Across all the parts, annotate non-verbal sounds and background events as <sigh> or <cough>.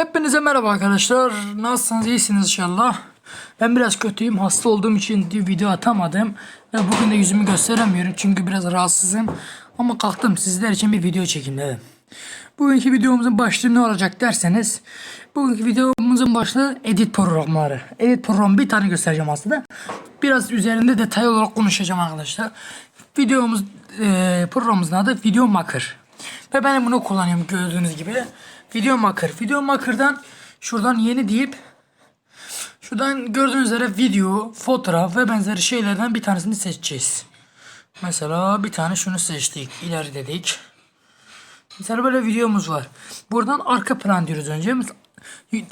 Hepinize merhaba arkadaşlar. Nasılsınız? İyisiniz inşallah. Ben biraz kötüyüm. Hasta olduğum için video atamadım. Ve bugün de yüzümü gösteremiyorum. Çünkü biraz rahatsızım. Ama kalktım sizler için bir video çekeyim dedim. Bugünkü videomuzun başlığı ne olacak derseniz. Bugünkü videomuzun başlığı edit programları. Edit programı bir tane göstereceğim aslında. Biraz üzerinde detay olarak konuşacağım arkadaşlar. Videomuz e, programımızın adı Video Maker. Ve ben bunu kullanıyorum gördüğünüz gibi. Video Maker. Video Maker'dan şuradan yeni deyip şuradan gördüğünüz üzere video, fotoğraf ve benzeri şeylerden bir tanesini seçeceğiz. Mesela bir tane şunu seçtik. İleri dedik. Mesela böyle videomuz var. Buradan arka plan diyoruz önce.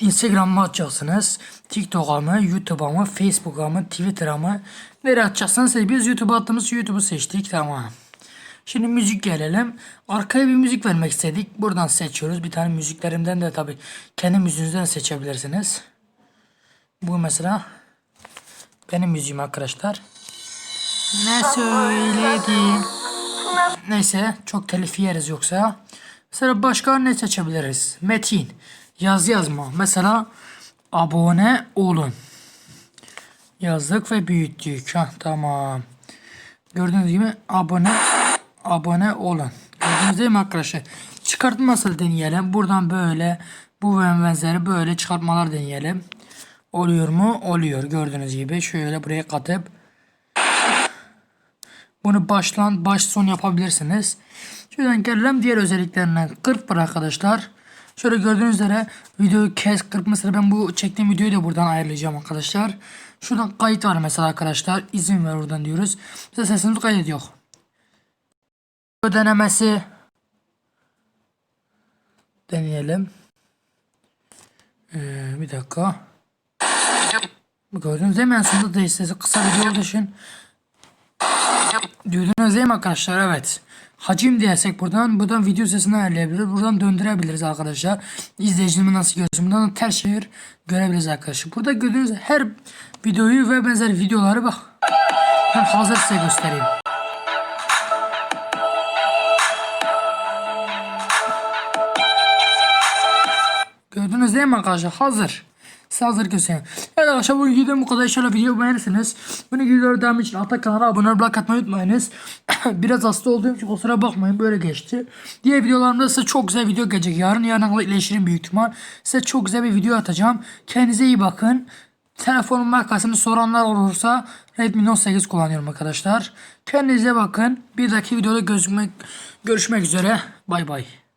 Instagram'a atacaksınız. TikTok'a mı, YouTube'a mı, Facebook'a mı, Twitter'a mı? Nereye atacaksınız? Biz YouTube'a attığımız YouTube'u seçtik. Tamam. Şimdi müzik gelelim. Arkaya bir müzik vermek istedik. Buradan seçiyoruz. Bir tane müziklerimden de tabii kendi müziğinizden de seçebilirsiniz. Bu mesela benim müziğim arkadaşlar. Ne söyledim? Neyse çok telif yeriz yoksa. Mesela başka ne seçebiliriz? Metin. Yaz yazma. Mesela abone olun. Yazdık ve büyüttük. Hah, tamam. Gördüğünüz gibi abone abone olun. Gördüğünüz değil mi arkadaşlar? Çıkartma nasıl deneyelim. Buradan böyle bu ve benzeri böyle çıkartmalar deneyelim. Oluyor mu? Oluyor. Gördüğünüz gibi şöyle buraya katıp bunu başlan baş son yapabilirsiniz. Şuradan gelelim diğer özelliklerinden. Kırp var arkadaşlar. Şöyle gördüğünüz üzere videoyu kes kırp ben bu çektiğim videoyu da buradan ayarlayacağım arkadaşlar. Şuradan kayıt var mesela arkadaşlar. İzin ver oradan diyoruz. Mesela sesimizi kaydediyor. Ödenemesi deneyelim. Ee, bir dakika. Gördüğünüz değil mi en sonunda da kısa video için Duydunuz değil mi arkadaşlar? Evet. Hacim dersek buradan buradan video sesini ayarlayabiliriz. Buradan döndürebiliriz arkadaşlar. İzleyicinin nasıl görsün. Buradan ters çevir görebiliriz arkadaşlar. Burada gördüğünüz her videoyu ve benzer videoları bak. Ben hazır size göstereyim. Gördünüz değil mi arkadaşlar? Hazır. Size hazır göstereyim. Evet arkadaşlar bu videodan bu kadar. İnşallah video beğenirsiniz. Bunu videoları devam için altta kanala abone like atmayı unutmayınız. <coughs> Biraz hasta olduğum için kusura bakmayın böyle geçti. Diğer videolarımda size çok güzel video gelecek. Yarın yarın iyileşirim büyük ihtimal. Size çok güzel bir video atacağım. Kendinize iyi bakın. Telefonun markasını soranlar olursa Redmi Note 8 kullanıyorum arkadaşlar. Kendinize bakın. Bir dahaki videoda gözükmek, görüşmek üzere. Bay bay.